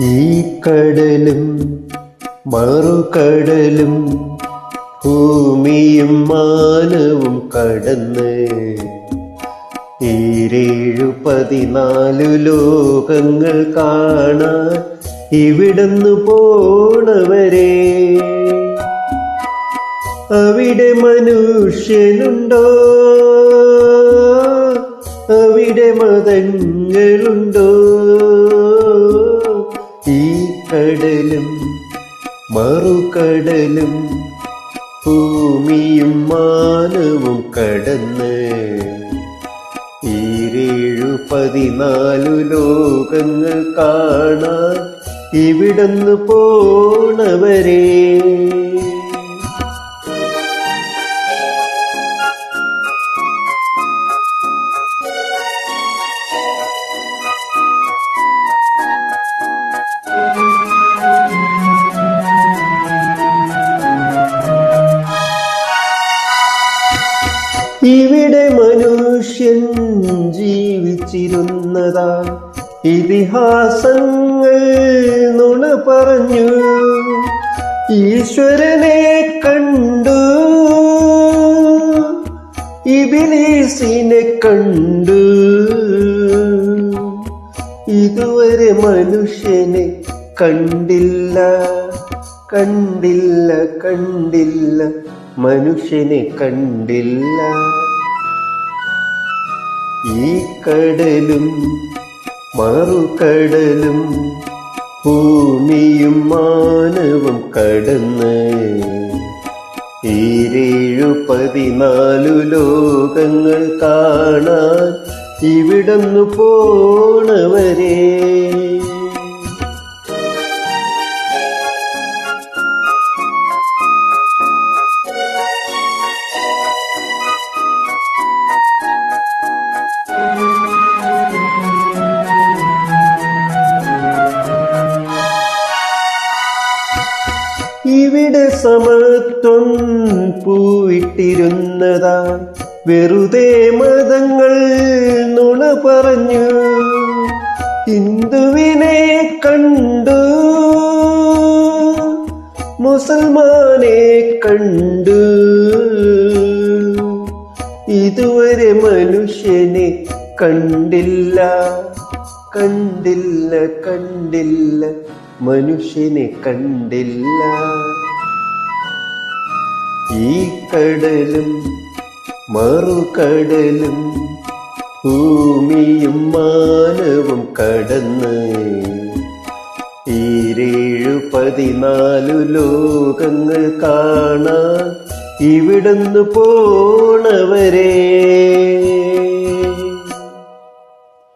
ഈ കടലും മറുകടലും ഭൂമിയും മാനവും കടന്ന് ഈരേഴു പതിനാലു ലോകങ്ങൾ കാണാൻ ഇവിടുന്ന് പോണവരെ. അവിടെ മനുഷ്യനുണ്ടോ? അവിടെ മതങ്ങളുണ്ടോ? മറുകടലും ഭൂമിയും മാനവും കടന്ന് ഈരേഴു പതിനാലു ലോകങ്ങൾ കാണാൻ ഇവിടുന്ന് പോണവരെ. ഇവിടെ മനുഷ്യൻ ജീവിച്ചിരുന്നതാ. ഇതിഹാസങ്ങൾ നുണ പറഞ്ഞു. ഈശ്വരനെ കണ്ടു. ഇബിലീസിനെ കണ്ടു. ഇതുവരെ മനുഷ്യനെ കണ്ടില്ല. കണ്ടില്ല കണ്ടില്ല. മനുഷ്യനെ കണ്ടില്ല. ഈ കടലും മറുകടലും ഭൂമിയും മാനവും കടന്ന് ഈരേഴു പതിനാലു ലോകങ്ങൾ കാണാൻ ഇവിടന്നു പോണവരെ. ഇവിടെ സമത്വം പൂവിട്ടിരുന്നതാ. വെറുതെ മതങ്ങൾ നുണ പറഞ്ഞു. ഹിന്ദുവിനെ കണ്ടു. മുസൽമാനെ കണ്ടു. ഇതുവരെ മനുഷ്യനെ കണ്ടില്ല. കണ്ടില്ല കണ്ടില്ല. മനുഷ്യനെ കണ്ടില്ല. ഈ കടലും മറുകടലും ഭൂമിയും മാനവും കടന്ന് ഈരേഴു പതിനാലു ലോകങ്ങൾ കാണാൻ ഇവിടുന്ന് പോണവരെ.